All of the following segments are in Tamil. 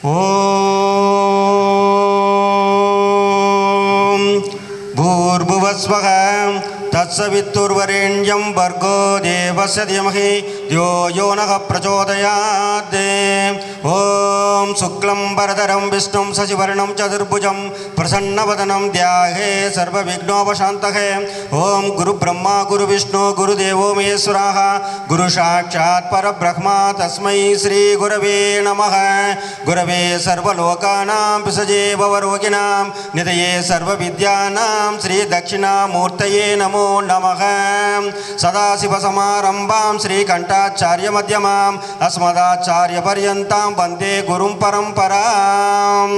ॐ भूर्भुवस्वः तत्सवितुर्वरेण्यं भर्गो देवस्य धीमहि धियो यो नः प्रचोदयात् शुक्लं वरदरं विष्णुं शशिवर्णं चतुर्भुजं प्रसन्नवदनं ध्याहे सर्वविघ्नोपशान्तये। ॐ गुरुब्रह्मा, गुरुविष्णु, गुरुदेवो महेश्वराः। गुरुसाक्षात् परब्रह्मा तस्मै श्रीगुरवे नमः। गुरवे सर्वलोकानां विसजे भवरोगिणां, निधये सर्वविद्यानां श्रीदक्षिणामूर्तये नमो नमः। सदाशिवसमारम्भां श्रीकण्ठाचार्यमध्यमाम् अस्मदाचार्यपर्यन्तां வந்தே குரும் பரம்பராம்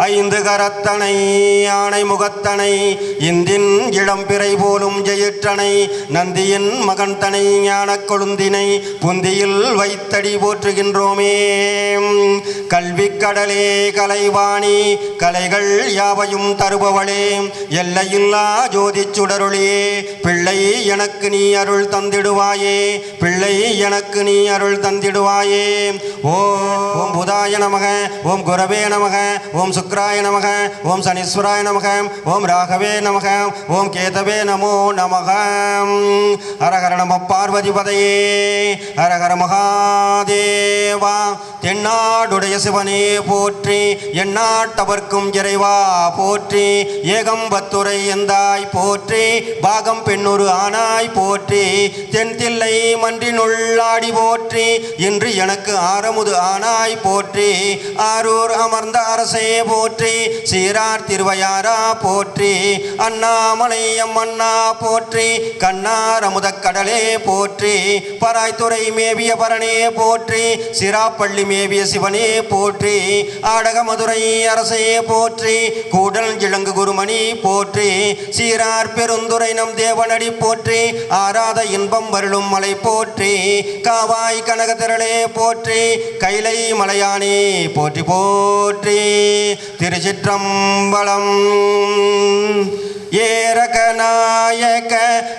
ஐந்து கரத்தனை யானை முகத்தனை இந்தின் இளம்பிறை போலும் ஜெயிற்றனை நந்தியின் மகன் தனை ஞான கொழுந்தினை புந்தியில் வைத்தடி போற்றுகின்றோமே. கல்விக் கடலே கலைவாணி கலைகள் யாவையும் தருபவளே எல்லையில்லா ஜோதி சுடருளே பிள்ளை எனக்கு நீ அருள் தந்திடுவாயே பிள்ளை எனக்கு நீ அருள் தந்திடுவாயே. ஓம் புதாய நமக ஓம் குரவே நமக ஓம் சுக்ராய நமக ஓம் சனீஸ்வராய நமக ஓம் ராகவே நமக ஓம் கேதவே நமோ நமக. ஹரஹர நம பார்வதி பதையே ஹரஹர மகாதேவா தென்னாடுடைய சிவனே போற்றி எந்நாட்டவர்க்கும் இறைவா போற்றி ஏகம்பத்துரை எந்தாய் போற்றி பாகம் பெண்ணொரு ஆனாய் போற்றி தென்தில்லை மன்றினுள்ளாடி போற்றி இன்று எனக்கு ஆரமுது ஆனாய் போற்றி ஆரூர் அமர்ந்த அரசே போ போற்றி சீரார் திருவையாரா போற்றி அண்ணாமலை அம்மண்ணா போற்றி கண்ணார் அமுதக் கடலே போற்றி பராய்த்துறை மேவிய பரணே போற்றி சிராப்பள்ளி மேவிய சிவனே போற்றி ஆடக மதுரை அரசே போற்றி கூடல் இளங்கு குருமணி போற்றி சீரார் பெருந்துரை நம் தேவனடி போற்றி ஆராத இன்பம் வருளும் மலை போற்றி காவாய் கனகத்திரளே போற்றி கைலை மலையானே போற்றி போற்றி. திருச்சிற்றம்பலம். ஏரகநாயக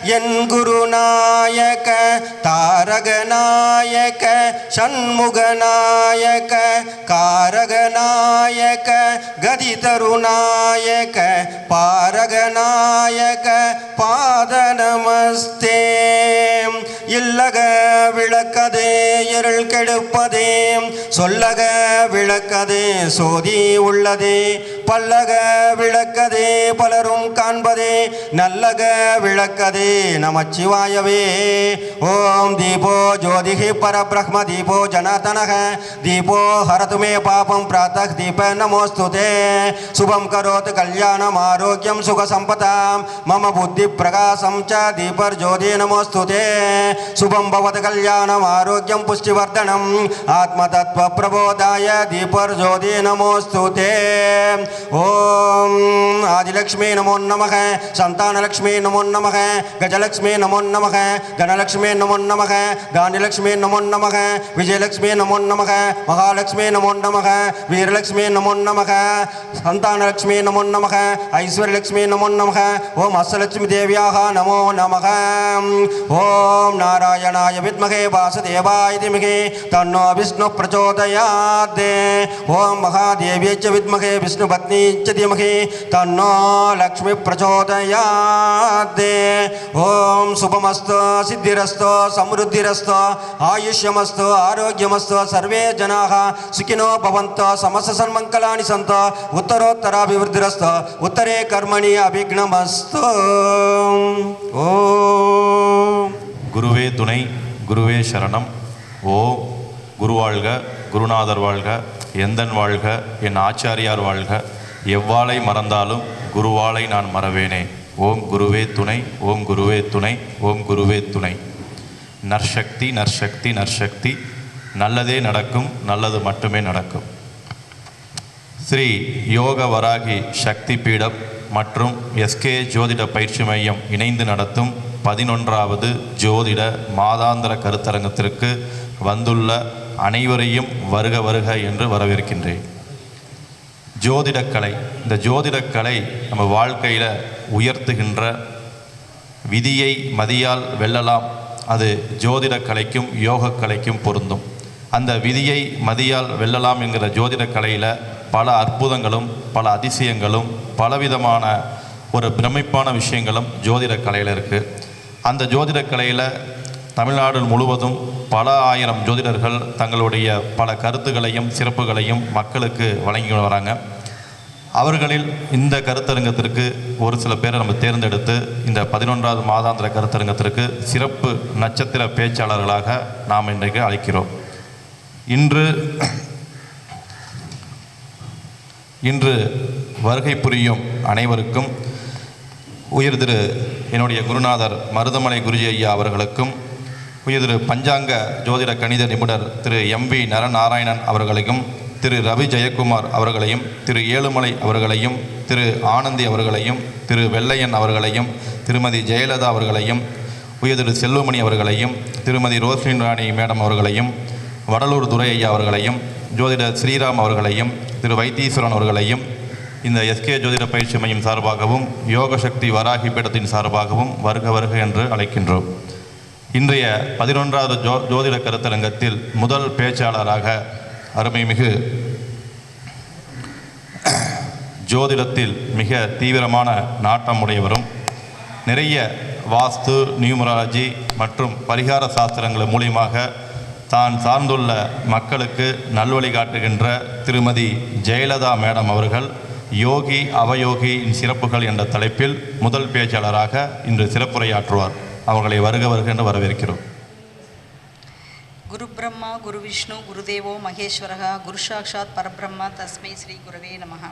என் குருநாயக தாரகநாயக சண்முகநாயக காரகநாயக நாயக காரக கதி தருநாயக பாரக பாத நமஸ்தே இல்லக விளக்கதே இருள் கெடுப்பதே. சொல்லக விளக்கதே சோதி உள்ளதே. பல்லக விளக்கதே பலரும் காண்பதே. நல்லக விளக்கதே நமச்சிவாயவே. ஓம் தீபோ ஜோதிஹி பரபிரஹ்ம தீபோ ஜனதனக தீபோ ஹரது மே பாபம் பிராத்த தீப நமோஸ்துதே. சுபம் கரோத் கல்யாணம் ஆரோக்கியம் சுக சம்பதாம் மம புத்தி பிரகாசம் ச தீபர் ஜோதி நமோஸ்துதே. சுபம் பவத் கல்யாணம் ஆரோக்கியம் புஷ்டிவர்தனம் ஆத்மதத்வ பிரபோதாய தீபர்ஜோதி நமோஸ்துதே ஓம் ஆதிலக்ஷ்மி நமோ நமக சந்தானலக்ஷ்மி நமோ நமக கஜலக்ஷ்மி நமோ நமக கணலக்ஷ்மி நமோ நமக தானியலக்ஷ்மி நமோ நமக விஜயலக்ஷ்மி நமோ நமக மகாலட்சுமி நமோ நமக வீரலக்ஷ்மி நமோ நமக சந்தானலக்ஷ்மி நமோ நமக ஐஸ்வர்யலக்ஷ்மி நமோ நமக ஓம் அஷ்டலட்சுமி தேவியாக நமோ நமக ஓம் நாராயணாய வித்மகே வாசுதேவாய वासुदेवाय తన్నో విష్ణు विष्णु ఓం ओम విద్మహే च विद्महे विष्णुपत्नी च धीमहि ఓం శుభమస్తో సిద్ధిరస్తో సమృద్ధిరస్తో ఆయుష్యమస్తో ఆరోగ్యమస్తో సర్వే జనా సుఖినో భవంతు సమస్త సన్మంగళాని సంత ఉత్తరోత్తరాభివృద్ధిరస్తు ఉత్తరే కర్మణి అభిఘ్నమస్తు. ఓ. గురువే తుణై குருவே சரணம். ஓ குருவாழ்க குருநாதர் வாழ்க எந்தன் வாழ்க என் ஆச்சாரியார் வாழ்க. எவ்வாளை மறந்தாலும் குருவாளை நான் மறவேனே. ஓம் குருவே துணை ஓம் குருவே துணை ஓம் குருவே துணை. நற்சக்தி நற்சக்தி நற்சக்தி. நல்லதே நடக்கும் நல்லது மட்டுமே நடக்கும். ஸ்ரீ யோக வராகி சக்தி பீடம் மற்றும் எஸ்கே ஜோதிட பயிற்சி மையம் இணைந்து நடத்தும் பதினொன்றாவது ஜோதிட மாதாந்திர கருத்தரங்கத்திற்கு வந்துள்ள அனைவரையும் வருக வருக என்று வரவேற்கின்றேன். ஜோதிடக்கலை இந்த ஜோதிடக்கலை நம்ம வாழ்க்கையில் உயர்த்துகின்ற விதியை மதியால் வெல்லலாம். அது ஜோதிடக்கலைக்கும் யோகக்கலைக்கும் பொருந்தும். அந்த விதியை மதியால் வெல்லலாம் என்கிற ஜோதிட கலையில் பல அற்புதங்களும் பல அதிசயங்களும் பலவிதமான ஒரு பிரமிப்பான விஷயங்களும் ஜோதிட கலையில் இருக்குது அந்த ஜோதிட கலையில் தமிழ்நாடு முழுவதும் பல ஆயிரம் ஜோதிடர்கள் தங்களுடைய பல கருத்துகளையும் சிறப்புகளையும் மக்களுக்கு வழங்கி வராங்க. அவர்களில் இந்த கருத்தரங்கத்திற்கு ஒரு சில பேரை நம்ம தேர்ந்தெடுத்து இந்த பதினொன்றாவது மாதாந்திர கருத்தரங்கத்திற்கு சிறப்பு நட்சத்திர பேச்சாளர்களாக நாம் இன்றைக்கு அழைக்கிறோம். இன்று இன்று வருகை புரியும் அனைவருக்கும் உயர் திரு என்னுடைய குருநாதர் மருதமலை குருஜி ஐயா அவர்களுக்கும் உயர் பஞ்சாங்க ஜோதிட கணித நிபுணர் திரு எம் வி நரநாராயணன் அவர்களையும் திரு ரவி ஜெயக்குமார் அவர்களையும் திரு ஏழுமலை அவர்களையும் திரு ஆனந்தி அவர்களையும் திரு வெள்ளையன் அவர்களையும் திருமதி ஜெயலலிதா அவர்களையும் உயர் செல்வமணி அவர்களையும் திருமதி ரோஸ்லின் ராணி மேடம் அவர்களையும் வடலூர் துரை ஐயா அவர்களையும் ஜோதிடர் ஸ்ரீராம் அவர்களையும் திரு வைத்தீஸ்வரன் அவர்களையும் இந்த எஸ்கே ஜோதிட பயிற்சி மையம் சார்பாகவும் யோக சக்தி வராகி பீடத்தின் சார்பாகவும் வருக வருக என்று அழைக்கின்றோம். இன்றைய பதினொன்றாவது ஜோ ஜோதிட கருத்தரங்கத்தில் முதல் பேச்சாளராக அருமைமிகு ஜோதிடத்தில் மிக தீவிரமான நாட்டம் உடையவரும் நிறைய வாஸ்து நியூமராலஜி மற்றும் பரிகார சாஸ்திரங்கள் மூலியமாக தான் சார்ந்துள்ள மக்களுக்கு நல்வழி காட்டுகின்ற திருமதி ஜெயலலிதா மேடம் அவர்கள் யோகி அவயோகியின் சிறப்புகள் என்ற தலைப்பில் முதல் பேச்சாளராக இன்று சிறப்புரையாற்றுவார். அவர்களை வருக வருக என்று வரவேற்கிறோம். குரு பிரம்மா குரு விஷ்ணு குருதேவோ மகேஸ்வரகா குரு சாக்ஷாத் பரபிரம்மா தஸ்மை ஸ்ரீ குருவே நமகா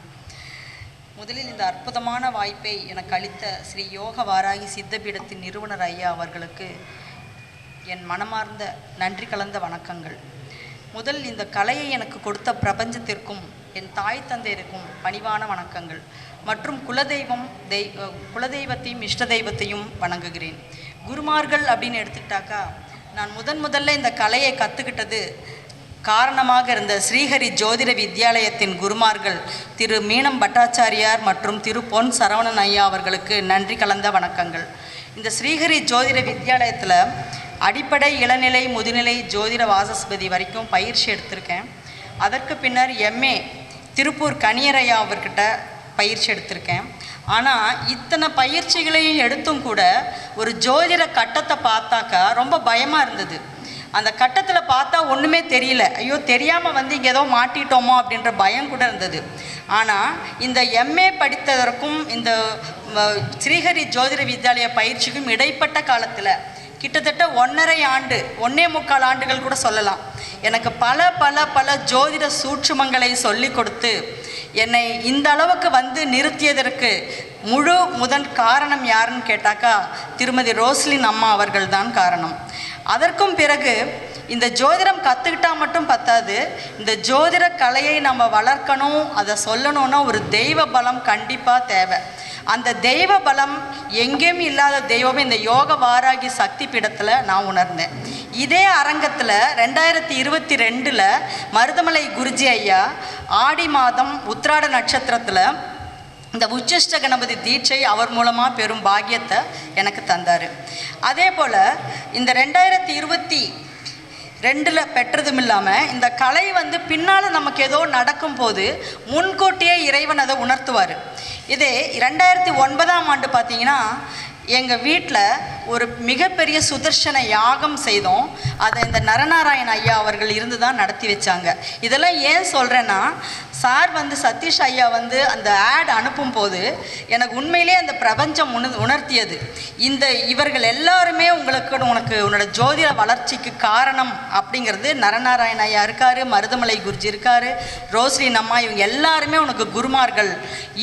முதலில் இந்த அற்புதமான வாய்ப்பை எனக்கு அளித்த ஸ்ரீ யோக வாராகி சித்தபீடத்தின் நிறுவனர் ஐயா அவர்களுக்கு என் மனமார்ந்த நன்றி கலந்த வணக்கங்கள். முதல் இந்த கலையை எனக்கு கொடுத்த பிரபஞ்சத்திற்கும் என் தாய் தந்தையருக்கும் பணிவான வணக்கங்கள். மற்றும் குலதெய்வம் தெய் குலதெய்வத்தையும் இஷ்ட தெய்வத்தையும் வணங்குகிறேன். குருமார்கள் அப்படின்னு எடுத்துக்கிட்டாக்கா நான் முதன் முதல்ல இந்த கலையை கற்றுக்கிட்டது காரணமாக இருந்த ஸ்ரீஹரி ஜோதிட வித்யாலயத்தின் குருமார்கள் திரு மீனம் பட்டாச்சாரியார் மற்றும் திரு பொன் சரவணன் ஐயா அவர்களுக்கு நன்றி கலந்த வணக்கங்கள். இந்த ஸ்ரீஹரி ஜோதிட வித்யாலயத்தில் அடிப்படை இளநிலை முதுநிலை ஜோதிட வாசஸ்பதி வரைக்கும் பயிற்சி எடுத்திருக்கேன். அதற்கு பின்னர் எம்ஏ திருப்பூர் கனியரையா அவர்கிட்ட பயிற்சி எடுத்திருக்கேன். ஆனால் இத்தனை பயிற்சிகளையும் எடுத்தும் கூட ஒரு ஜோதிட கட்டத்தை பார்த்தாக்கா ரொம்ப பயமாக இருந்தது. அந்த கட்டத்தில் பார்த்தா ஒன்றுமே தெரியல. ஐயோ தெரியாமல் வந்து இங்கே ஏதோ மாட்டிட்டோமோ அப்படின்ற பயம் கூட இருந்தது. ஆனால் இந்த எம்ஏ படித்ததற்கும் இந்த ஸ்ரீஹரி ஜோதிட வித்யாலய பயிற்சிக்கும் இடைப்பட்ட காலத்தில் கிட்டத்தட்ட ஒன்றரை ஆண்டு ஒன்னே முக்கால் ஆண்டுகள் கூட சொல்லலாம். எனக்கு பல பல பல ஜோதிட சூட்சுமங்களை சொல்லி கொடுத்து என்னை இந்த அளவுக்கு வந்து நிறுத்தியதற்கு முழு முதன் காரணம் யாருன்னு கேட்டாக்கா திருமதி ரோஸ்லின் அம்மா அவர்கள் தான் காரணம். அதற்கும் பிறகு இந்த ஜோதிடம் கற்றுக்கிட்டா மட்டும் பத்தாது இந்த ஜோதிட கலையை நம்ம வளர்க்கணும் அதை சொல்லணும்னா ஒரு தெய்வ பலம் கண்டிப்பாக தேவை. அந்த தெய்வ பலம் எங்கேயும் இல்லாத தெய்வம் இந்த யோக வாராகி சக்தி பீடத்தில் நான் உணர்ந்தேன். இதே அரங்கத்தில் ரெண்டாயிரத்தி இருபத்தி ரெண்டில் மருதமலை குருஜி ஐயா ஆடி மாதம் உத்ராட நட்சத்திரத்தில் இந்த உச்சிஷ்ட கணபதி தீட்சை அவர் மூலமாக பெரும் பாக்கியத்தை எனக்கு தந்தார். அதே போல் இந்த ரெண்டாயிரத்தி இருபத்தி ரெண்டில் பெற்றதும் இல்லாமல் இந்த கலை வந்து பின்னால் நமக்கு ஏதோ நடக்கும் போது முன்கூட்டியே இறைவன் அதை உணர்த்துவார். இதே ரெண்டாயிரத்தி ஒன்பதாம் ஆண்டு பார்த்தீங்கன்னா எங்கள் வீட்டில் ஒரு மிகப்பெரிய சுதர்சன யாகம் செய்தோம். அதை இந்த நரநாராயண ஐயா அவர்கள் இருந்து தான் நடத்தி வச்சாங்க. இதெல்லாம் ஏன் சொல்கிறேன்னா சார் வந்து சதீஷ் ஐயா வந்து அந்த ஆட் அனுப்பும் போது எனக்கு உண்மையிலே அந்த பிரபஞ்சம் உண உணர்த்தியது. இந்த இவர்கள் எல்லாருமே உங்களுக்கு உனக்கு உன்னோட ஜோதிட வளர்ச்சிக்கு காரணம் அப்படிங்கிறது நரநாராயண ஐயா இருக்காரு மருதமலை குருஜி இருக்காரு ரோஸ்ரீ அம்மா இவங்க எல்லாருமே உனக்கு குருமார்கள்.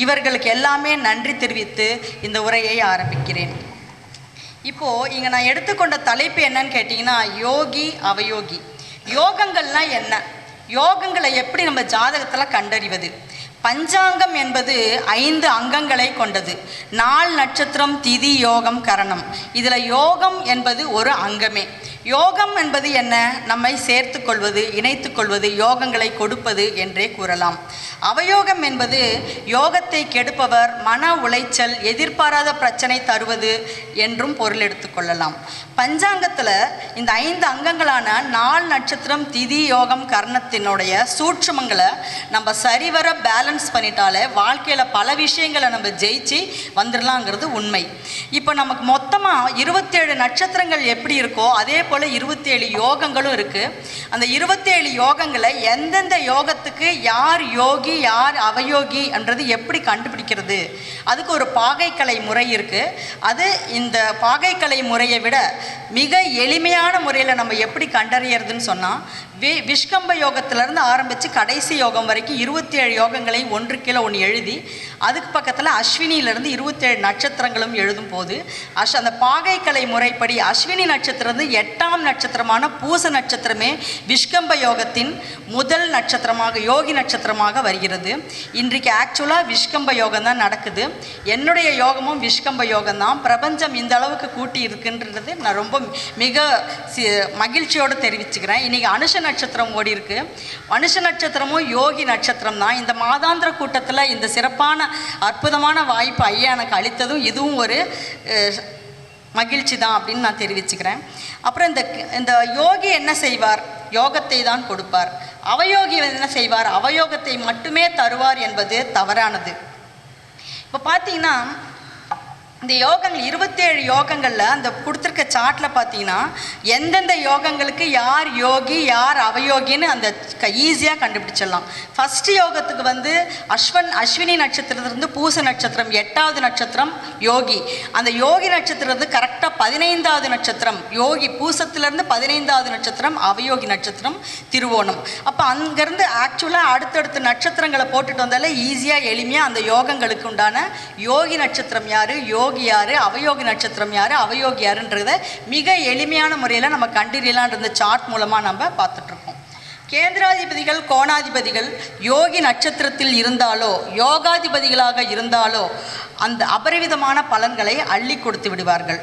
இவர்களுக்கு எல்லாமே நன்றி தெரிவித்து இந்த உரையை ஆரம்பிக்கிறேன். இப்போது இங்கே நான் எடுத்துக்கொண்ட தலைப்பு என்னன்னு கேட்டிங்கன்னா யோகி அவயோகி. யோகங்கள்லாம் என்ன? யோகங்களை எப்படி நம்ம ஜாதகத்தில் கண்டறிவது? பஞ்சாங்கம் என்பது ஐந்து அங்கங்களை கொண்டது. நாள் நட்சத்திரம் திதி யோகம் கரணம். இதில் யோகம் என்பது ஒரு அங்கமே. யோகம் என்பது என்ன? நம்மை சேர்த்து கொள்வது இணைத்து கொள்வது யோகங்களை கொடுப்பது என்றே கூறலாம். அவயோகம் என்பது யோகத்தை கெடுப்பவர் மன உளைச்சல் எதிர்பாராத பிரச்சனை தருவது என்றும் பொருள் எடுத்துக்கொள்ளலாம் பஞ்சாங்கத்தில் இந்த ஐந்து அங்கங்களான நாள் நட்சத்திரம் திதி யோகம் கர்ணத்தினுடைய சூட்சமங்களை நம்ம சரிவர பேலன்ஸ் பண்ணிட்டாலே வாழ்க்கையில் பல விஷயங்களை நம்ம ஜெயிச்சு வந்துடலாங்கிறது உண்மை. இப்போ நமக்கு மொத்தமாக இருபத்தேழு நட்சத்திரங்கள் எப்படி இருக்கோ அதே போல் இருபத்தேழு யோகங்களும் இருக்குது அந்த இருபத்தேழு யோகங்களை எந்தெந்த யோகத்துக்கு யார் யோகி யார் அவயோகி என்றது எப்படி கண்டுபிடிக்கிறது? அதுக்கு ஒரு பாகைக்கலை முறை இருக்குது அது இந்த பாகைக்கலை முறையை விட மிக எளிமையான முறையில் நம்ம எப்படி கண்டறியறதுன்னு சொன்னால் வி விஷ்கம்ப யோகத்திலேருந்து ஆரம்பித்து கடைசி யோகம் வரைக்கும் இருபத்தி ஏழு யோகங்களை ஒன்று கீழே ஒன்று எழுதி அதுக்கு பக்கத்தில் அஸ்வினியிலேருந்து இருபத்தேழு நட்சத்திரங்களும் எழுதும் போது அஷ் அந்த பாகைக்கலை முறைப்படி அஸ்வினி நட்சத்திரம் எட்டாம் நட்சத்திரமான பூச நட்சத்திரமே விஷ்கம்ப யோகத்தின் முதல் நட்சத்திரமாக யோகி நட்சத்திரமாக வரி வருகிறது. இன்றைக்கு ஆக்சுவலாக விஷ்கம்ப யோகம் தான் நடக்குது. என்னுடைய யோகமும் விஷ்கம்ப யோகம் தான். பிரபஞ்சம் இந்த அளவுக்கு கூட்டி இருக்குன்றது நான் ரொம்ப மிக சி- மகிழ்ச்சியோடு தெரிவிச்சுக்கிறேன். இன்றைக்கி அனுஷ நட்சத்திரம் ஓடி இருக்கு. அனுஷ நட்சத்திரமும் யோகி நட்சத்திரம் தான். இந்த மாதாந்திர கூட்டத்தில் இந்த சிறப்பான அற்புதமான வாய்ப்பு ஐயா எனக்கு அளித்ததும் இதுவும் ஒரு மகிழ்ச்சி தான் அப்படின்னு நான் தெரிவிச்சுக்கிறேன். அப்புறம் இந்த இந்த யோகி என்ன செய்வார்? யோகத்தை தான் கொடுப்பார். அவயோகி என்ன செய்வார்? அவயோகத்தை மட்டுமே தருவார் என்பது தவறானது. இப்போ பார்த்தீங்கன்னா இந்த யோகங்கள் இருபத்தேழு யோகங்களில் அந்த கொடுத்துருக்க சார்ட்டில் பார்த்தீங்கன்னா எந்தெந்த யோகங்களுக்கு யார் யோகி யார் அவயோகின்னு அந்த ஈஸியாக கண்டுபிடிச்சிடலாம். ஃபஸ்ட்டு யோகத்துக்கு வந்து அஸ்வன் அஸ்வினி நட்சத்திரத்திலிருந்து பூச நட்சத்திரம் எட்டாவது நட்சத்திரம் யோகி. அந்த யோகி நட்சத்திரம் வந்து கரெக்டாக பதினைந்தாவது நட்சத்திரம் யோகி பூசத்துலேருந்து பதினைந்தாவது நட்சத்திரம் அவயோகி நட்சத்திரம் திருவோணம். அப்போ அங்கேருந்து ஆக்சுவலாக அடுத்தடுத்த நட்சத்திரங்களை போட்டுட்டு வந்தாலே ஈஸியாக எளிமையாக அந்த யோகங்களுக்கு உண்டான யோகி நட்சத்திரம் யார்? யோ யோகி யார்? அவயோகி நட்சத்திரம் யார்? அவயோகி யாருன்றதை மிக எளிமையான முறையில் நம்ம கண்டறியலான்ற சார்ட் மூலமாக நம்ம பார்த்துட்ருக்கோம் கேந்திராதிபதிகள் கோணாதிபதிகள் யோகி நட்சத்திரத்தில் இருந்தாலோ யோகாதிபதிகளாக இருந்தாலோ அந்த அபரிவிதமான பலன்களை அள்ளி கொடுத்து விடுவார்கள்.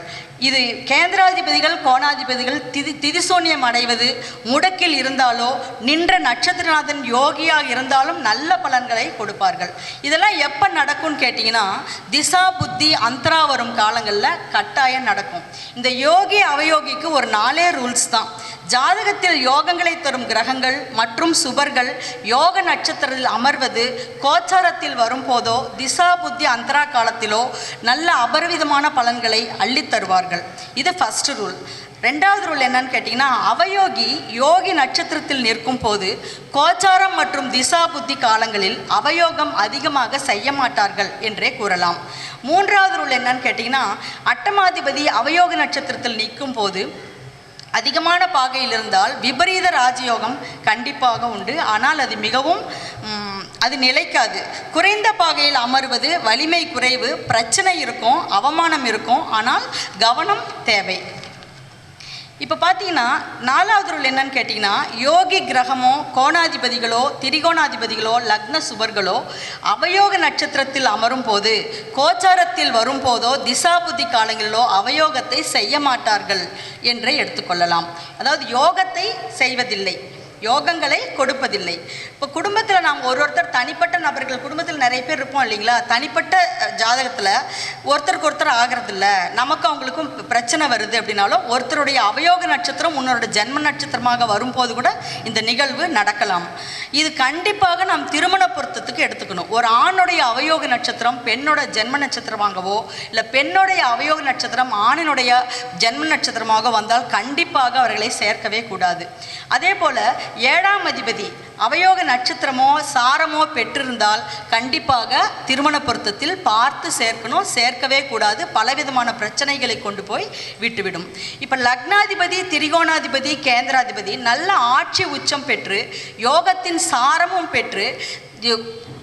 இது கேந்திராதிபதிகள் கோணாதிபதிகள் திதி திதிசூன்யம் அடைவது முடக்கில் இருந்தாலோ நின்ற நட்சத்திரநாதன் யோகியாக இருந்தாலும் நல்ல பலன்களை கொடுப்பார்கள். இதெல்லாம் எப்போ நடக்கும்னு கேட்டிங்கன்னா திசா புத்தி அந்தரா வரும் காலங்களில் கட்டாயம் நடக்கும். இந்த யோகி அவயோகிக்கு ஒரு நாலே ரூல்ஸ் தான். ஜாதகத்தில் யோகங்களை தரும் கிரகங்கள் மற்றும் சுபர்கள் யோக நட்சத்திரத்தில் அமர்வது கோச்சாரத்தில் வரும்போதோ திசா புத்தி அந்தரா காலத்திலோ நல்ல அபரிவிதமான பலன்களை அள்ளித்தருவார்கள் இது ஃபஸ்ட்டு ரூல் ரெண்டாவது ரூல் என்னன்னு கேட்டிங்கன்னா அவயோகி யோகி நட்சத்திரத்தில் நிற்கும் போது கோச்சாரம் மற்றும் திசா புத்தி காலங்களில் அவயோகம் அதிகமாக செய்ய மாட்டார்கள் என்றே கூறலாம். மூன்றாவது ரூல் என்னன்னு கேட்டிங்கன்னா அட்டமாதிபதி அவயோக நட்சத்திரத்தில் நிற்கும் போது அதிகமான பாகையில் இருந்தால் விபரீத ராஜயோகம் கண்டிப்பாக உண்டு. ஆனால் அது மிகவும் அது நிலைக்காது. குறைந்த பாகையில் அமர்வது வலிமை குறைவு பிரச்சனை இருக்கும் அவமானம் இருக்கும். ஆனால் கவனம் தேவை. இப்போ பார்த்தீங்கன்னா நாலாவது ரூல் என்னன்னு கேட்டிங்கன்னா யோகி கிரகமோ கோணாதிபதிகளோ திரிகோணாதிபதிகளோ லக்ன சுபர்களோ அவயோக நட்சத்திரத்தில் அமரும் போது கோச்சாரத்தில் வரும்போதோ திசாபுத்தி காலங்களிலோ அவயோகத்தை செய்ய மாட்டார்கள் என்றே எடுத்துக்கொள்ளலாம். அதாவது யோகத்தை செய்வதில்லை. யோகங்களை கொடுப்பதில்லை. இப்போ குடும்பத்தில் நாம் ஒரு ஒருத்தர் தனிப்பட்ட நபர்கள் குடும்பத்தில் நிறைய பேர் இருப்போம் இல்லைங்களா? தனிப்பட்ட ஜாதகத்தில் ஒருத்தருக்கு ஒருத்தர் ஆகிறதில்ல. நமக்கு அவங்களுக்கும் பிரச்சனை வருது அப்படின்னாலும் ஒருத்தருடைய அவயோக நட்சத்திரம் உன்னோட ஜென்ம நட்சத்திரமாக வரும்போது கூட இந்த நிகழ்வு நடக்கலாம். இது கண்டிப்பாக நாம் திருமண பொருத்தத்துக்கு எடுத்துக்கணும். ஒரு ஆணுடைய அவயோக நட்சத்திரம் பெண்ணோட ஜென்ம நட்சத்திரமாகவோ இல்லை பெண்ணுடைய அவயோக நட்சத்திரம் ஆணினுடைய ஜென்ம நட்சத்திரமாக வந்தால் கண்டிப்பாக அவர்களை சேர்க்கவே கூடாது. அதே போல் ஏழாம் அதிபதி. அவயோக நட்சத்திரமோ சாரமோ பெற்றிருந்தால் கண்டிப்பாக திருமண பொருத்தத்தில் பார்த்து சேர்க்கணும். சேர்க்கவே கூடாது. பலவிதமான பிரச்சனைகளை கொண்டு போய் விட்டுவிடும். இப்போ லக்னாதிபதி திரிகோணாதிபதி கேந்திராதிபதி நல்ல ஆட்சி உச்சம் பெற்று யோகத்தின் சாரமும் பெற்று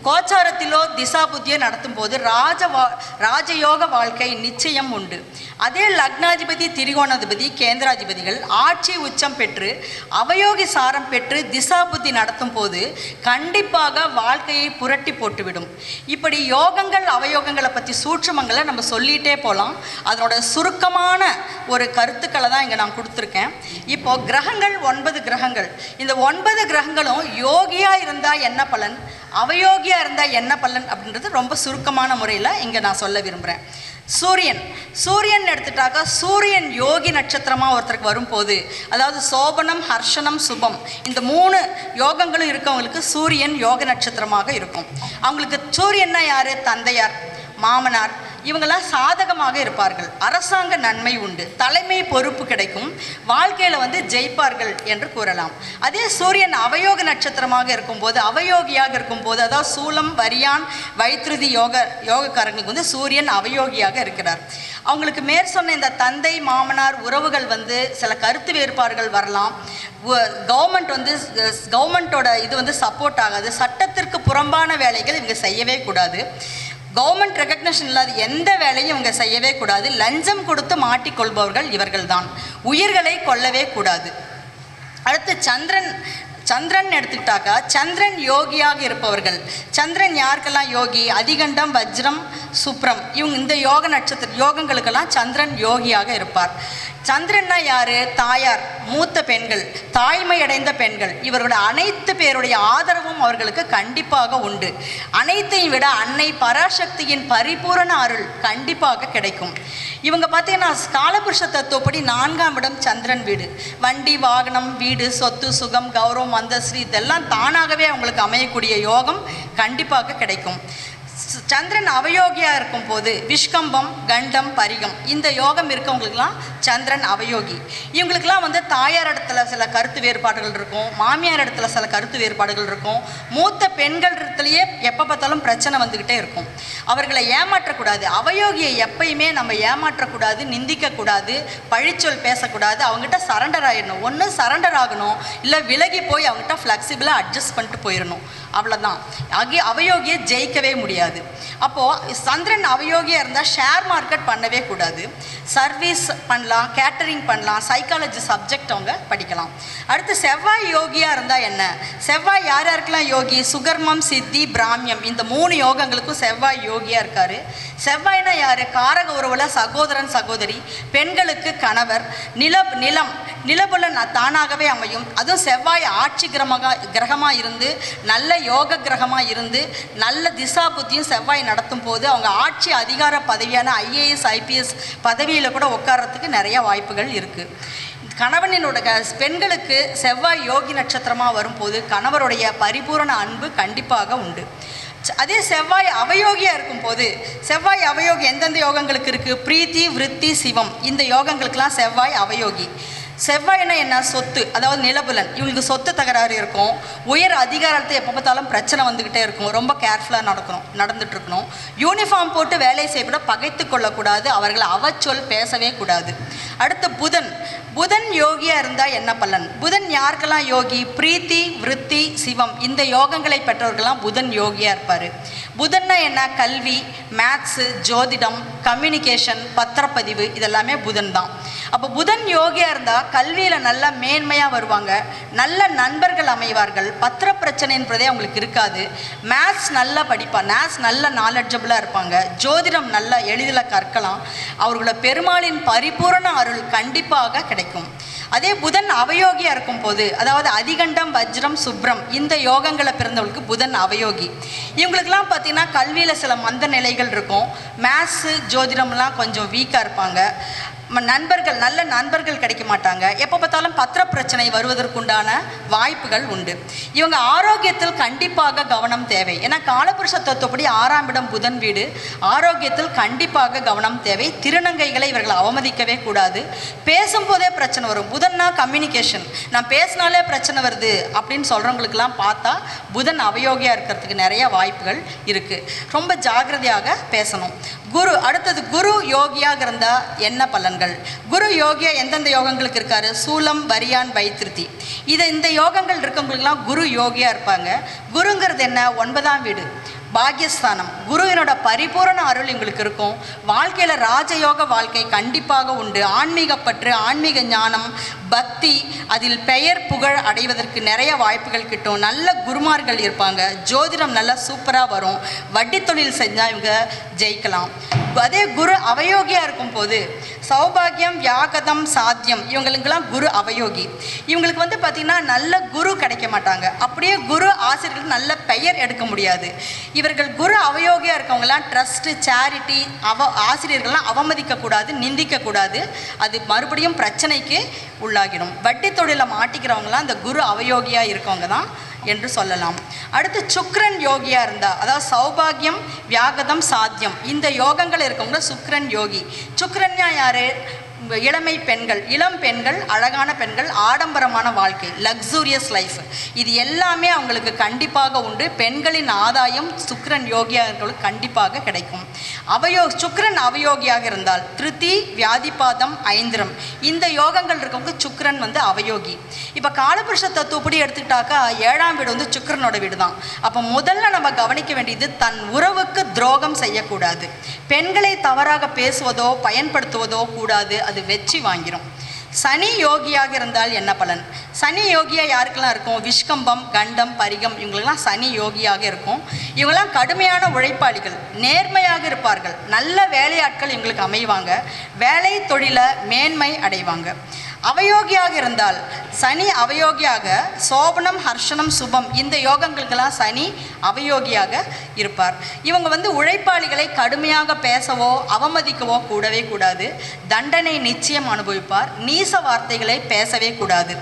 கோச்சாரத்திலோ திசாபுத்தியை நடத்தும் போது ராஜ வா ராஜயோக வாழ்க்கை நிச்சயம் உண்டு. அதே லக்னாதிபதி திரிகோணாதிபதி கேந்திராதிபதிகள் ஆட்சி உச்சம் பெற்று அவயோகி சாரம் பெற்று திசா புத்தி நடத்தும் போது கண்டிப்பாக வாழ்க்கையை புரட்டி போட்டுவிடும். இப்படி யோகங்கள் அவயோகங்களை பற்றி சூட்சமங்களை நம்ம சொல்லிகிட்டே போகலாம் அதனோட சுருக்கமான ஒரு கருத்துக்களை தான் இங்கே நான் கொடுத்துருக்கேன். இப்போ கிரகங்கள் ஒன்பது கிரகங்கள். இந்த ஒன்பது கிரகங்களும் யோகியாக இருந்தால் என்ன பலன்? அவயோகி அவயோகியாக இருந்தால் என்ன பலன் அப்படின்றது ரொம்ப சுருக்கமான முறையில் இங்கே நான் சொல்ல விரும்புகிறேன் சூரியன். சூரியன் எடுத்துட்டாக்கா சூரியன் யோகி நட்சத்திரமாக ஒருத்தருக்கு வரும்போது அதாவது சோபனம் ஹர்ஷனம் சுபம் இந்த மூணு யோகங்களும் இருக்கவங்களுக்கு சூரியன் யோக நட்சத்திரமாக இருக்கும். அவங்களுக்கு சூரியன்னா யார்? தந்தையார் மாமனார் இவங்கெல்லாம் சாதகமாக இருப்பார்கள். அரசாங்க நன்மை உண்டு. தலைமை பொறுப்பு கிடைக்கும். வாழ்க்கையில் வந்து ஜெயிப்பார்கள் என்று கூறலாம். அதே சூரியன் அவயோக நட்சத்திரமாக இருக்கும்போது அவயோகியாக இருக்கும்போது அதாவது சூலம் வரியான் வைத்திருதி யோக யோகக்காரங்களுக்கு வந்து சூரியன் அவயோகியாக இருக்கிறார். அவங்களுக்கு மேற் சொன்ன இந்த தந்தை மாமனார் உறவுகள் வந்து சில கருத்து வேறுபாடுகள் வரலாம். கவர்மெண்ட் வந்து கவர்மெண்ட்டோட இது வந்து சப்போர்ட் ஆகாது. சட்டத்திற்கு புறம்பான வேலைகள் இவங்க செய்யவே கூடாது. கவர்மெண்ட் ரெக்கக்னேஷன் இல்லாத எந்த வேலையும் இவங்க செய்யவே கூடாது. லஞ்சம் கொடுத்து மாட்டிக்கொள்பவர்கள் இவர்கள்தான். உயிர்களை கொல்லவே கூடாது. அடுத்து சந்திரன் சந்திரன் எடுத்துக்கிட்டாக்கா சந்திரன் யோகியாக இருப்பவர்கள். சந்திரன் யாருக்கெல்லாம் யோகி? அதிகண்டம் வஜ்ரம் சுப்ரம். இவங்க இந்த யோக நட்சத்திர யோகங்களுக்கெல்லாம் சந்திரன் யோகியாக இருப்பார். சந்திரன்னா யாரு? தாயார். மூத்த பெண்கள். தாய்மை அடைந்த பெண்கள். இவர்களோட அனைத்து பேருடைய ஆதரவும் அவர்களுக்கு கண்டிப்பாக உண்டு. அனைத்தையும் விட அன்னை பராசக்தியின் பரிபூரண அருள் கண்டிப்பாக கிடைக்கும். இவங்க பார்த்தீங்கன்னா காலபுருஷ தத்துவப்படி நான்காம் இடம் சந்திரன் வீடு. வண்டி வாகனம் வீடு சொத்து சுகம் கௌரவம் அந்தஸ்து இதெல்லாம் தானாகவே அவங்களுக்கு அமையக்கூடிய யோகம் கண்டிப்பாக கிடைக்கும். சந்திரன் அவயோகியாக இருக்கும் போது விஷ்கம்பம் கண்டம் பரிகம் இந்த யோகம் இருக்கவங்களுக்குலாம் சந்திரன் அவயோகி. இவங்களுக்கெல்லாம் வந்து தாயார் இடத்துல சில கருத்து வேறுபாடுகள் இருக்கும் மாமியார் இடத்துல சில கருத்து வேறுபாடுகள் இருக்கும் மூத்த பெண்கள் இடத்துலையே எப்போ பார்த்தாலும் பிரச்சனை வந்துக்கிட்டே இருக்கும். அவர்களை ஏமாற்றக்கூடாது அவயோகியை எப்பயுமே நம்ம ஏமாற்றக்கூடாது நிந்திக்கக்கூடாது பழிச்சொல் பேசக்கூடாது அவங்ககிட்ட சரண்டர் ஆகிடணும் ஒன்று சரண்டர் ஆகணும் இல்லை விலகி போய் அவங்ககிட்ட ஃப்ளெக்சிபிளாக அட்ஜஸ்ட் பண்ணிட்டு போயிடணும். அவ்வளோதான் அகி அவயோகியை ஜெயிக்கவே முடியாது. அப்போது சந்திரன் அவயோகியாக இருந்தால் ஷேர் மார்க்கெட் பண்ணவே கூடாது. சர்வீஸ் பண்ணலாம் கேட்டரிங் பண்ணலாம் சைக்காலஜி சப்ஜெக்ட் அவங்க படிக்கலாம். அடுத்து செவ்வாய் யோகியாக இருந்தால் என்ன? செவ்வாய் யார் யாருக்கெல்லாம் யோகி? சுகர்மம் சித்தி பிராமியம் இந்த மூணு யோகங்களுக்கும் செவ்வாய் யோகியாக இருக்கார். செவ்வாய்னா யார்? காரக உறவில் சகோதரன் சகோதரி பெண்களுக்கு கணவர் நில நிலம் நிலபுல தானாகவே அமையும். அதுவும் செவ்வாய் ஆட்சி கிரகமாக கிரகமாக இருந்து நல்ல யோக கிரகமாக இருந்து நல்ல திசா புத்தியும் செவ்வாய் நடத்தும் போது அவங்க ஆட்சி அதிகார பதவியான ஐஏஎஸ் ஐபிஎஸ் பதவியில் கூட உட்கார்றதுக்கு நிறைய வாய்ப்புகள் இருக்குது கணவனினோட க- பெண்களுக்கு செவ்வாய் யோகி நட்சத்திரமாக வரும்போது கணவருடைய பரிபூரண அன்பு கண்டிப்பாக உண்டு. அதே செவ்வாய் அவயோகியாக இருக்கும்போது செவ்வாய் அவயோகி எந்தெந்த யோகங்களுக்கு இருக்குது பிரீத்தி விருத்தி சிவம். இந்த யோகங்களுக்கெல்லாம் செவ்வாய் அவயோகி. செவ்வாய்னா என்ன? சொத்து. அதாவது நிலபுலன். இவங்களுக்கு சொத்து தகராறு இருக்கும். உயர் அதிகாரத்தை எப்போ பார்த்தாலும் பிரச்சனை வந்துக்கிட்டே இருக்கும். ரொம்ப கேர்ஃபுல்லாக நடக்கணும். நடந்துட்டு இருக்கணும். யூனிஃபார்ம் போட்டு வேலை செய்யப்பட பகைத்து கொள்ளக்கூடாது. அவர்களை அவச்சொல் பேசவே கூடாது. அடுத்து புதன். புதன் யோகியாக இருந்தால் என்ன பலன்? புதன் யாருக்கெல்லாம் யோகி? பிரீத்தி விருத்தி சிவம். இந்த யோகங்களை பெற்றவர்கள்லாம் புதன் யோகியா இருப்பார். புதன்னா என்ன? கல்வி மேத்ஸு ஜோதிடம் கம்யூனிகேஷன் பத்திரப்பதிவு இதெல்லாமே புதன் தான். அப்போ புதன் யோகியாக இருந்தால் கல்வியில் நல்லா மேன்மையாக வருவாங்க. நல்ல நண்பர்கள் அமைவார்கள். பத்திர பிரச்சனை என்பதே அவங்களுக்கு இருக்காது. மேத்ஸ் நல்லா படிப்பான் மேத்ஸ் நல்ல நாலெட்ஜபிளாக இருப்பாங்க. ஜோதிடம் நல்லா எளிதில் கற்கலாம். அவர்களோட பெருமாளின் பரிபூரண அருள் கண்டிப்பாக கிடைக்கும். அதே புதன் அவயோகியாக இருக்கும் போது அதாவது அதிகண்டம் வஜ்ரம் சுப்ரம் இந்த யோகங்களை பிறந்தவங்களுக்கு புதன் அவயோகி. இவங்களுக்கெல்லாம் பார்த்தீங்கன்னா பார்த்தீங்கன்னா கல்வியில் சில மந்த நிலைகள் இருக்கும். மேத்ஸு ஜோதிடம்லாம் கொஞ்சம் வீக்காக இருப்பாங்க. நண்பர்கள் நல்ல நண்பர்கள் கிடைக்க மாட்டாங்க. எப்போ பார்த்தாலும் பத்திர பிரச்சனை வருவதற்குண்டான வாய்ப்புகள் உண்டு. இவங்க ஆரோக்கியத்தில் கண்டிப்பாக கவனம் தேவை. ஏன்னா காலபுருஷ தத்துவப்படி ஆறாம் இடம் புதன் வீடு. ஆரோக்கியத்தில் கண்டிப்பாக கவனம் தேவை. திருநங்கைகளை இவர்கள் அவமதிக்கவே கூடாது. பேசும்போதே பிரச்சனை வரும். புதன்னா கம்யூனிகேஷன் நான் பேசினாலே பிரச்சனை வருது அப்படின்னு சொல்கிறவங்களுக்கெல்லாம் பார்த்தா புதன் அவயோகியாக இருக்கிறதுக்கு நிறைய வாய்ப்புகள் இருக்குது ரொம்ப ஜாக்கிரதையாக பேசணும். குரு அடுத்தது குரு யோகியாக இருந்தால் என்ன பலன்கள்? குரு யோகியா எந்தெந்த யோகங்களுக்கு இருக்காரு? சூலம் வரியான் வைத்திருத்தி. இது இந்த யோகங்கள் இருக்கவங்களுக்குலாம் குரு யோகியாக இருப்பாங்க. குருங்கிறது என்ன? ஒன்பதாம் வீடு. பாக்யஸ்தானம். குருவினோட பரிபூரண அருள் எங்களுக்கு இருக்கும். வாழ்க்கையில் ராஜயோக வாழ்க்கை கண்டிப்பாக உண்டு. ஆன்மீக பற்று ஆன்மீக ஞானம் பக்தி அதில் பெயர் புகழ் அடைவதற்கு நிறைய வாய்ப்புகள் கிட்டும். நல்ல குருமார்கள் இருப்பாங்க. ஜோதிடம் நல்லா சூப்பராக வரும். வட்டி தொழில் செஞ்சால் இவங்க ஜெயிக்கலாம். அதே குரு அவயோகியாக இருக்கும் போது சௌபாகியம் வியாகதம் சாத்தியம் இவங்களுக்கெல்லாம் குரு அவயோகி. இவங்களுக்கு வந்து பார்த்திங்கன்னா நல்ல குரு கிடைக்க மாட்டாங்க. அப்படியே குரு ஆசிரியர்களுக்கு நல்ல பெயர் எடுக்க முடியாது. இவர்கள் குரு அவயோகியாக இருக்கவங்களாம் ட்ரஸ்ட்டு சேரிட்டி அவ ஆசிரியர்கள்லாம் அவமதிக்கக்கூடாது நிந்திக்கக்கூடாது. அது மறுபடியும் பிரச்சனைக்கு உள்ளாகிடும். வட்டி தொழிலில் மாட்டிக்கிறவங்களாம் இந்த குரு அவயோகியாக இருக்கவங்க தான் என்று சொல்லலாம். அடுத்து சுக்ரன் யோகியாக இருந்தால் அதாவது சௌபாகியம் வியாகதம் சாத்தியம். இந்த யோகங்கள் இருக்கவங்க சுக்ரன் யோகி. சுக்ரன்யா யார்? இளமை பெண்கள் இளம் பெண்கள் அழகான பெண்கள் ஆடம்பரமான வாழ்க்கை லக்ஸூரியஸ் லைஃப் இது எல்லாமே அவங்களுக்கு கண்டிப்பாக உண்டு. பெண்களின் ஆதாயம் சுக்ரன் யோகியாக கண்டிப்பாக கிடைக்கும். அவயோ சுக்ரன் அவயோகியாக இருந்தால் திருத்தி வியாதிபாதம் ஐந்திரம். இந்த யோகங்கள் இருக்கவங்க சுக்ரன் வந்து அவயோகி. இப்போ காலபுருஷ தத்துவப்படி எடுத்துக்கிட்டாக்கா ஏழாம் வீடு வந்து சுக்ரனோட வீடு தான் அப்போ முதல்ல நம்ம கவனிக்க வேண்டியது தன் உறவுக்கு துரோகம் செய்யக்கூடாது. பெண்களை தவறாக பேசுவதோ பயன்படுத்துவதோ கூடாது. அது வெற்றி வாங்கிரும். சனி யோகியாக இருந்தால் என்ன பலன்? சனி யோகியா யாருக்கெல்லாம் இருக்கும்? விஷ்கம்பம் கண்டம் பரிகம் இவங்களுக்கெல்லாம் சனி யோகியாக இருக்கும். இவங்கெல்லாம் கடுமையான உழைப்பாளிகள். நேர்மையாக இருப்பார்கள். நல்ல வேலையாட்கள் இவங்களுக்கு அமைவாங்க. வேலை தொழில மேன்மை அடைவாங்க. அவயோகியாக இருந்தால் சனி அவயோகியாக சோபனம் ஹர்ஷனம் சுபம் இந்த யோகங்களுக்கெல்லாம் சனி அவயோகியாக இருப்பார். இவங்க வந்து உழைப்பாளிகளை கடுமையாக பேசவோ அவமதிக்கவோ கூடவே கூடாது. தண்டனை நிச்சயம் அனுபவிப்பார். நீச வார்த்தைகளை பேசவே கூடாது.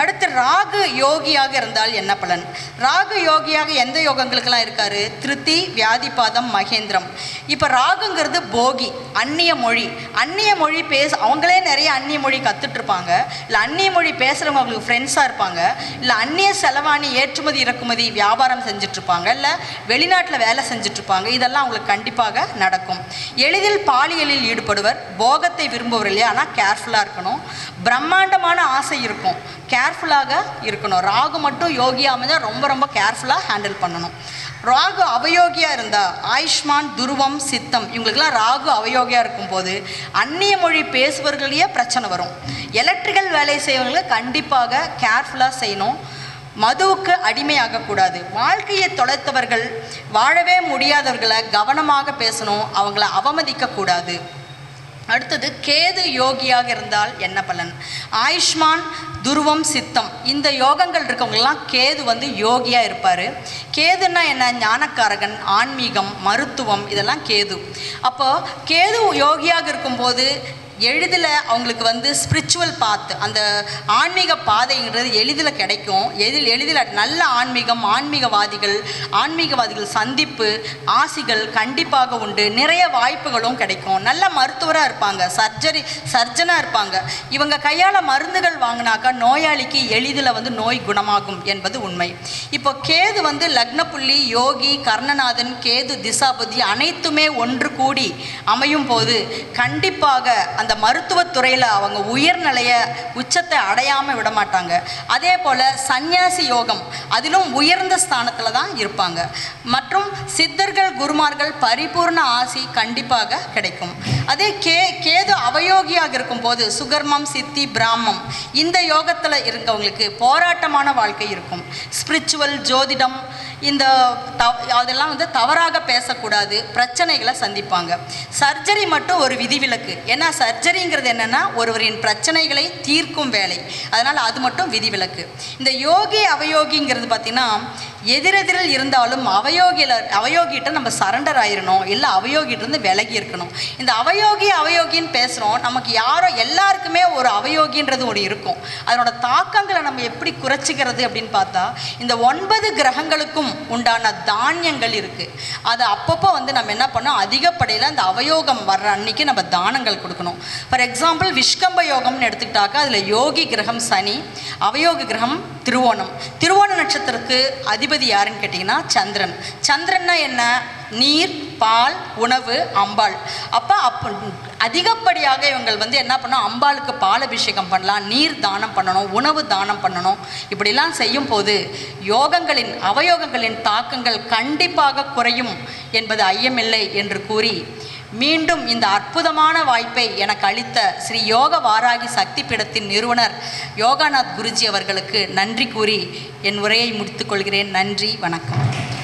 அடுத்து ராகு யோகியாக இருந்தால் என்ன பலன்? ராகு யோகியாக எந்த யோகங்களுக்கெல்லாம் இருக்காரு? திருத்தி வியாதிபாதம் மகேந்திரம். இப்போ ராகுங்கிறது போகி அந்நிய மொழி. அந்நிய மொழி பேச அவங்களே நிறைய அந்நிய மொழி கற்றுட்ருப்பாங்க இல்லை அந்நிய மொழி பேசுகிறவங்க அவங்களுக்கு ஃப்ரெண்ட்ஸாக இருப்பாங்க. இல்லை அந்நிய செலவாணி ஏற்றுமதி இறக்குமதி வியாபாரம் செஞ்சிட்ருப்பாங்க. இல்லை வெளிநாட்டில் வேலை செஞ்சிட்ருப்பாங்க. இதெல்லாம் அவங்களுக்கு கண்டிப்பாக நடக்கும். எளிதில் பாலியலில் ஈடுபடுவர். போகத்தை விரும்புவர் இல்லையா? ஆனால் கேர்ஃபுல்லாக இருக்கணும். பிரம்மாண்டமான ஆசை இருக்கும். கேர்ஃபுல்லாக இருக்கணும். ராகு மட்டும் யோகி அமைஞ்சால் ரொம்ப ரொம்ப கேர்ஃபுல்லாக ஹேண்டில் பண்ணணும். ராகு அவயோகியாக இருந்தால் ஆயுஷ்மான் துருவம் சித்தம் இவங்களுக்கெல்லாம் ராகு அவயோகியாக இருக்கும்போது அந்நிய மொழி பேசுபவர்களையே பிரச்சனை வரும். எலக்ட்ரிக்கல் வேலை செய்வங்களுக்கு கண்டிப்பாக கேர்ஃபுல்லாக செய்யணும். மதுவுக்கு அடிமையாகக்கூடாது. வாழ்க்கையை தொலைத்தவர்கள் வாழவே முடியாதவர்களை கவனமாக பேசணும். அவங்கள அவமதிக்கக்கூடாது. அடுத்தது கேது யோகியாக இருந்தால் என்ன பலன்? ஆயுஷ்மான் துருவம் சித்தம். இந்த யோகங்கள் இருக்கவங்கெல்லாம் கேது வந்து யோகியாக இருப்பார். கேதுன்னா என்ன? ஞானக்காரகன் ஆன்மீகம் மருத்துவம் இதெல்லாம் கேது. அப்போ கேது யோகியாக இருக்கும்போது எளிதில் அவங்களுக்கு வந்து ஸ்பிரிச்சுவல் பாத் அந்த ஆன்மீக பாதைங்கிறது எளிதில் கிடைக்கும். எதில் எளிதில் நல்ல ஆன்மீகம் ஆன்மீகவாதிகள் ஆன்மீகவாதிகள் சந்திப்பு ஆசிகள் கண்டிப்பாக உண்டு. நிறைய வாய்ப்புகளும் கிடைக்கும். நல்ல மருத்துவராக இருப்பாங்க. சர்ஜரி சர்ஜனாக இருப்பாங்க. இவங்க கையால் மருந்துகள் வாங்கினாக்கா நோயாளிக்கு எளிதில் வந்து நோய் குணமாகும் என்பது உண்மை. இப்போ கேது வந்து லக்னப்புள்ளி யோகி கர்ணநாதன் கேது திசாபதி அனைத்துமே ஒன்று கூடி அமையும் போது கண்டிப்பாக அந்த மருத்துவத்துறையில் அவங்க உயர்நிலைய உச்சத்தை அடையாமல் விட மாட்டாங்க. அதே போல் சந்நியாசி யோகம் அதிலும் உயர்ந்த ஸ்தானத்தில் தான் இருப்பாங்க. மற்றும் சித்தர்கள் குருமார்கள் பரிபூர்ண ஆசி கண்டிப்பாக கிடைக்கும். அதே கே கேது அவயோகியாக இருக்கும்போது சுகர்மம் சித்தி பிராமம் இந்த யோகத்தில் இருக்கவங்களுக்கு போராட்டமான வாழ்க்கை இருக்கும். ஸ்பிரிச்சுவல் ஜோதிடம் இந்த தவ அதெல்லாம் வந்து தவறாக பேசக்கூடாது பிரச்சனைகளை சந்திப்பாங்க. சர்ஜரி மட்டும் ஒரு விதிவிலக்கு. ஏன்னா சர்ஜரிங்கிறது என்னென்னா ஒருவரின் பிரச்சனைகளை தீர்க்கும் வேலை. அதனால் அது மட்டும் விதிவிலக்கு. இந்த யோகி அவயோகிங்கிறது பார்த்திங்கன்னா எதிரெதிரில் இருந்தாலும் அவயோகியில் அவயோகிட்ட நம்ம சரண்டர் ஆயிடணும் இல்லை அவயோகிட்டிருந்து விலகி இருக்கணும். இந்த அவயோகி அவயோகின்னு பேசுகிறோம் நமக்கு யாரோ எல்லாருக்குமே ஒரு அவயோகின்றது ஒரு இருக்கும். அதனோட தாக்கங்களை நம்ம எப்படி குறைச்சிக்கிறது அப்படின்னு பார்த்தா இந்த ஒன்பது கிரகங்களுக்கும் உண்டான தானியங்கள் இருக்குது அதை அப்பப்போ வந்து நம்ம என்ன பண்ணோம் அதிகப்படையில் அந்த அவயோகம் வர்ற அன்னைக்கு நம்ம தானங்கள் கொடுக்கணும். ஃபார் எக்ஸாம்பிள் விஷ்கம்ப யோகம்னு எடுத்துக்கிட்டாக்கா அதில் யோகி கிரகம் சனி அவயோக கிரகம் திருவோணம். திருவோண நட்சத்திரத்துக்கு அதிபதி யாருன்னு கேட்டிங்கன்னா சந்திரன். சந்திரன்னா என்ன? நீர் பால் உணவு அம்பாள். அப்போ அப்போ அதிகப்படியாக இவங்கள் வந்து என்ன பண்ணும் அம்பாளுக்கு பால் அபிஷேகம் பண்ணலாம் நீர் தானம் பண்ணணும் உணவு தானம் பண்ணணும். இப்படிலாம் செய்யும் போது யோகங்களின் அவயோகங்களின் தாக்கங்கள் கண்டிப்பாக குறையும் என்பது ஐயமில்லை என்று கூறி மீண்டும் இந்த அற்புதமான வாய்ப்பை எனக்கு அளித்த ஸ்ரீ யோக வாராகி சக்தி பீடத்தின் நிறுவனர் யோகாநாத் குருஜி அவர்களுக்கு நன்றி கூறி என் உரையை முடித்துக்கொள்கிறேன் நன்றி வணக்கம்.